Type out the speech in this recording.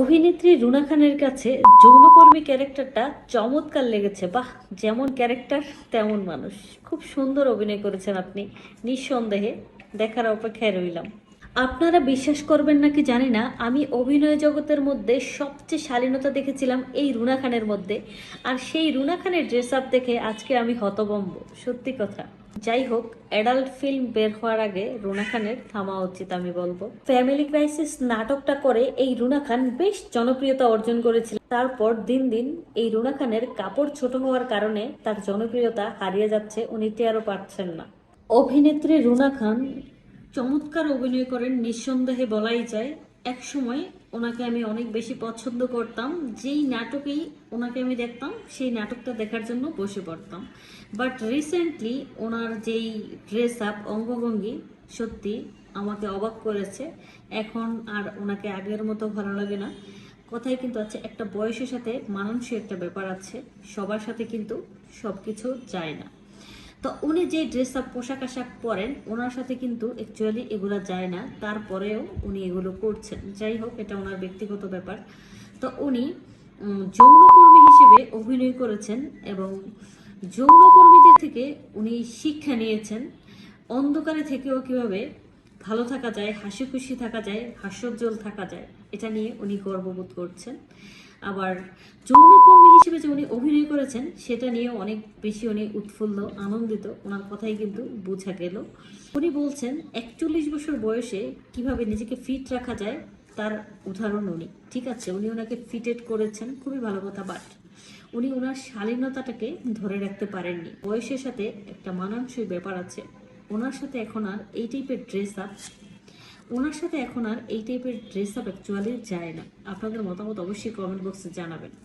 অভিনেত্রী রুনা খানের কাছে যৌনকর্মী ক্যারেক্টারটা চমৎকার লেগেছে। বাহ, যেমন ক্যারেক্টার, তেমন মানুষ। খুব সুন্দর অভিনয় করেছেন আপনি। নিঃসন্দেহে দেখার অপেক্ষায় রইলাম। আপনারা বিশ্বাস করবেন নাকি জানি না, আমি অভিনয় জগতের মধ্যে সবচেয়ে শালীনতা দেখেছিলাম এই রুনা খানের মধ্যে। আর সেই রুনা খানের ড্রেস আপ দেখে আজকে আমি হতবম্ব সত্যি কথা। যাই হোক অ্যাডাল্ট ফিল্ম বের হওয়ার আগে রুনা খানের থামা উচিত আমি বলব। ফ্যামিলি ক্রাইসিস নাটকটা করে এই রুনা খান বেশ জনপ্রিয়তা অর্জন করেছিল। তারপর দিন দিন এই রুনা খানের কাপড় ছোট হওয়ার কারণে তার জনপ্রিয়তা হারিয়ে যাচ্ছে উনি টেরও পাচ্ছেন না। অভিনেত্রী রুনা খান চমৎকার অভিনয় করেন, নিঃসন্দেহে বলাই যায়। এক সময় ওনাকে আমি অনেক বেশি পছন্দ করতাম। যেই নাটকেই ওনাকে আমি দেখতাম, সেই নাটকটা দেখার জন্য বসে পড়তাম। বাট রিসেন্টলি ওনার যেই ড্রেস আপ অঙ্গভঙ্গি, সত্যি আমাকে অবাক করেছে। এখন আর ওনাকে আগের মতো ভালো লাগে না। কথায় কিন্তু আছে, একটা বয়সের সাথে মানানসই একটা ব্যাপার আছে। সবার সাথে কিন্তু সব কিছু যায় না। তো উনি যে ড্রেস আপ পোশাক আশাক পরেন, ওনার সাথে কিন্তু অ্যাকচুয়ালি এগুলো যায় না। তারপরেও উনি এগুলো করছেন। যাই হোক, এটা ওনার ব্যক্তিগত ব্যাপার। তো উনি যৌনকর্মী হিসেবে অভিনয় করেছেন এবং যৌনকর্মীদের থেকে উনি শিক্ষা নিয়েছেন। অন্ধকারে থেকেও কীভাবে ভালো থাকা যায় হাসি খুশি থাকা যায়, হাস্যোজ্জ্বল থাকা যায়, এটা নিয়ে উনি গর্ববোধ করছেন। আবার যৌনকর্মী হিসেবে যে উনি অভিনয় করেছেন, সেটা নিয়ে অনেক বেশি উনি উৎফুল্ল, আনন্দিত। ওনার কথাই কিন্তু বোঝা গেল। উনি বলছেন, একচল্লিশ বছর বয়সে কীভাবে নিজেকে ফিট রাখা যায়, তার উদাহরণ উনি। ঠিক আছে, উনি ওনাকে ফিটেড করেছেন, খুবই ভালো কথা বাট উনি ওনার শালীনতাটাকে ধরে রাখতে পারেননি। বয়সের সাথে একটা মানানসই ব্যাপার আছে। ওনার সাথে এখন আর এই টাইপের ড্রেস আপ ওনার সাথে এখন আর এই টাইপের ড্রেস আপ অ্যাকচুয়ালি যায় না। আপনাদের মতামত অবশ্যই কমেন্ট বক্সে জানাবেন।